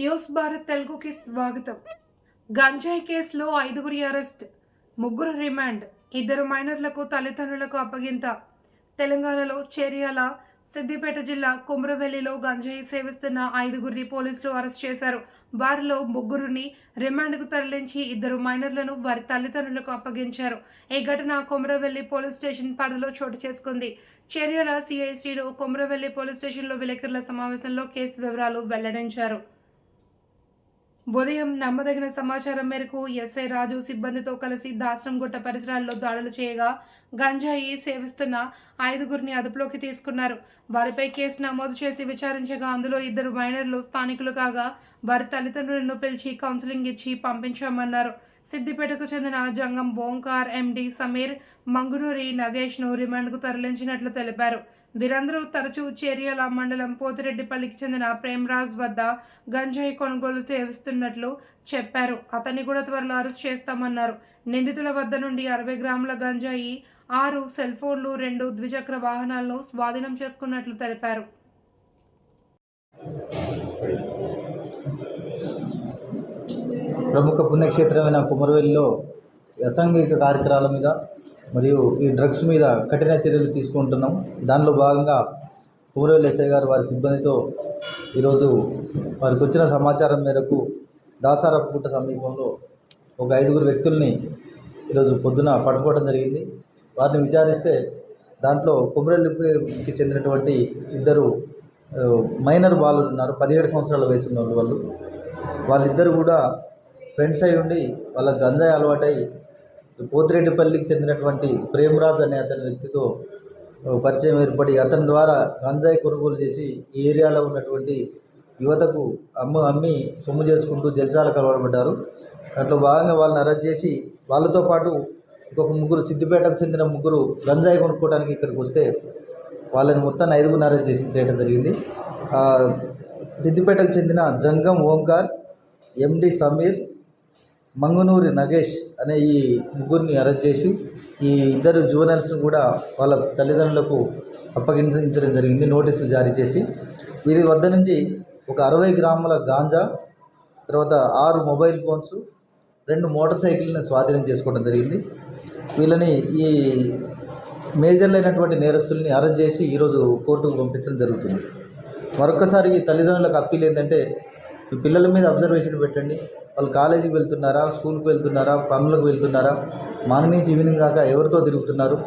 News Bharat తెలుగుకి స్వాగతం. గంజాయి కేసులో ఐదుగురి అరెస్ట్ ముగ్గురు రిమాండ్ ఇద్దరు మైనర్లకు తల్లిదండ్రులకు అప్పగింత. తెలంగాణలో చేర్యాల సిద్దిపేట జిల్లా కుమ్రవెల్లిలో గంజాయి సేవిస్తున్న ఐదుగురిని పోలీసులు అరెస్ట్ చేశారు. వారిలో ముగ్గురిని రిమాండ్కు తరలించి ఇద్దరు మైనర్లను వారి తల్లిదండ్రులకు అప్పగించారు. ఈ ఘటన కొమరవెల్లి పోలీస్ స్టేషన్ పరిధిలో చోటు చేసుకుంది. చర్యల సిఐ శ్రీను కొమరవెల్లి పోలీస్ స్టేషన్లో విలేకరుల సమావేశంలో కేసు వివరాలు వెల్లడించారు. ఉదయం నమ్మదగిన సమాచారం మేరకు ఎస్ఐ రాజు సిబ్బందితో కలిసి దాసరంగుట్ట పరిసరాల్లో దాడులు చేయగా గంజాయి సేవిస్తున్న ఐదుగురిని అదుపులోకి తీసుకున్నారు. వారిపై కేసు నమోదు చేసి విచారించగా అందులో ఇద్దరు మైనర్లు స్థానికులు కాగా వారి తల్లిదండ్రులను పిలిచి కౌన్సిలింగ్ ఇచ్చి పంపించామన్నారు. సిద్దిపేటకు చెందిన జంగం ఓంకార్ ఎండి సమీర్ మంగునూరి నగేష్ను రిమాండ్కు తరలించినట్లు తెలిపారు. వీరందరూ తరచూ చేర్యాల మండలం పోతిరెడ్డిపల్లికి చెందిన ప్రేమరాజ్ వద్ద గంజాయి కొనుగోలు సేవిస్తున్నట్లు చెప్పారు. అతన్ని కూడా త్వరలో అరెస్ట్ చేస్తామన్నారు. నిందితుల వద్ద నుండి అరవై గ్రాముల గంజాయి ఆరు సెల్ ఫోన్లు రెండు ద్విచక్ర వాహనాలను స్వాధీనం చేసుకున్నట్లు తెలిపారు. ప్రముఖ పుణ్యక్షేత్రమైన కుమరవెల్లిలో అసాంఘిక కార్యక్రమాల మీద మరియు ఈ డ్రగ్స్ మీద కఠిన చర్యలు తీసుకుంటున్నాం. దానిలో భాగంగా కుమరవెల్లి ఎస్ఐ గారు వారి సిబ్బందితో ఈరోజు వారికి వచ్చిన సమాచారం మేరకు దాసారపుకుంట సమీపంలో ఒక ఐదుగురు వ్యక్తుల్ని ఈరోజు పొద్దున పట్టుకోవడం జరిగింది. వారిని విచారిస్తే దాంట్లో కుమరవెల్లికి చెందినటువంటి ఇద్దరు మైనర్ బాలురు ఉన్నారు. పదిహేడు సంవత్సరాల వయసు ఉన్న వాళ్ళు వాళ్ళు వాళ్ళిద్దరు కూడా ఫ్రెండ్స్ అయి ఉండి వాళ్ళ గంజాయి అలవాటై పోతిరెడ్డిపల్లికి చెందినటువంటి ప్రేమరాజ్ అనే అతని వ్యక్తితో పరిచయం ఏర్పడి అతని ద్వారా గంజాయి కొనుగోలు చేసి ఈ ఏరియాలో ఉన్నటువంటి యువతకు అమ్మ అమ్మి సొమ్ము చేసుకుంటూ జల్సాలకు అలవాటుపడ్డారు దాంట్లో భాగంగా వాళ్ళని అరెస్ట్ చేసి వాళ్ళతో పాటు ఇంకొక ముగ్గురు సిద్దిపేటకు చెందిన ముగ్గురు గంజాయి కొనుక్కోవడానికి ఇక్కడికి వస్తే వాళ్ళని మొత్తాన్ని ఐదుగురు అరెస్ట్ చేసి చేయడం జరిగింది. సిద్దిపేటకు చెందిన జంగం ఓంకార్ ఎండి సమీర్ మంగునూరి నగేష్ అనే ఈ ముగ్గురిని అరెస్ట్ చేసి ఈ ఇద్దరు జువెనల్స్ను కూడా వాళ్ళ తల్లిదండ్రులకు అప్పగించడం జరిగింది నోటీసులు జారీ చేసి. వీరి వద్ద నుంచి ఒక అరవై గ్రాముల గాంజా తర్వాత ఆరు మొబైల్ ఫోన్స్ రెండు మోటార్ సైకిల్ని స్వాధీనం చేసుకోవడం జరిగింది. వీళ్ళని ఈ మేజర్లైనటువంటి నేరస్తుల్ని అరెస్ట్ చేసి ఈరోజు కోర్టుకు పంపించడం జరుగుతుంది. మరొకసారి ఈ తల్లిదండ్రులకు అప్పీల్ ఏంటంటే ఈ పిల్లల మీద అబ్జర్వేషన్ పెట్టండి. వాళ్ళు కాలేజీకి వెళ్తున్నారా స్కూల్కి వెళ్తున్నారా పనులకు వెళ్తున్నారా? మార్నింగ్ నుంచి ఈవినింగ్ దాకా ఎవరితో తిరుగుతున్నారు?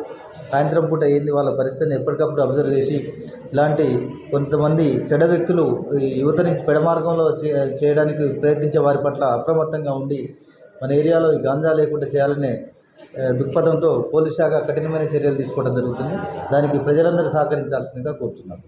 సాయంత్రం పూట ఏంది వాళ్ళ పరిస్థితిని ఎప్పటికప్పుడు అబ్జర్వ్ చేసి ఇలాంటి కొంతమంది చెడ వ్యక్తులు యువత నుంచి పెడమార్గంలో చే- చేయడానికి ప్రయత్నించే వారి పట్ల అప్రమత్తంగా ఉండి మన ఏరియాలో ఈ గాంజా లేకుండా చేయాలనే దృక్పథంతో పోలీస్ శాఖ కఠినమైన చర్యలు తీసుకోవడం జరుగుతుంది. దానికి ప్రజలందరూ సహకరించాల్సిందిగా కోరుతున్నాను.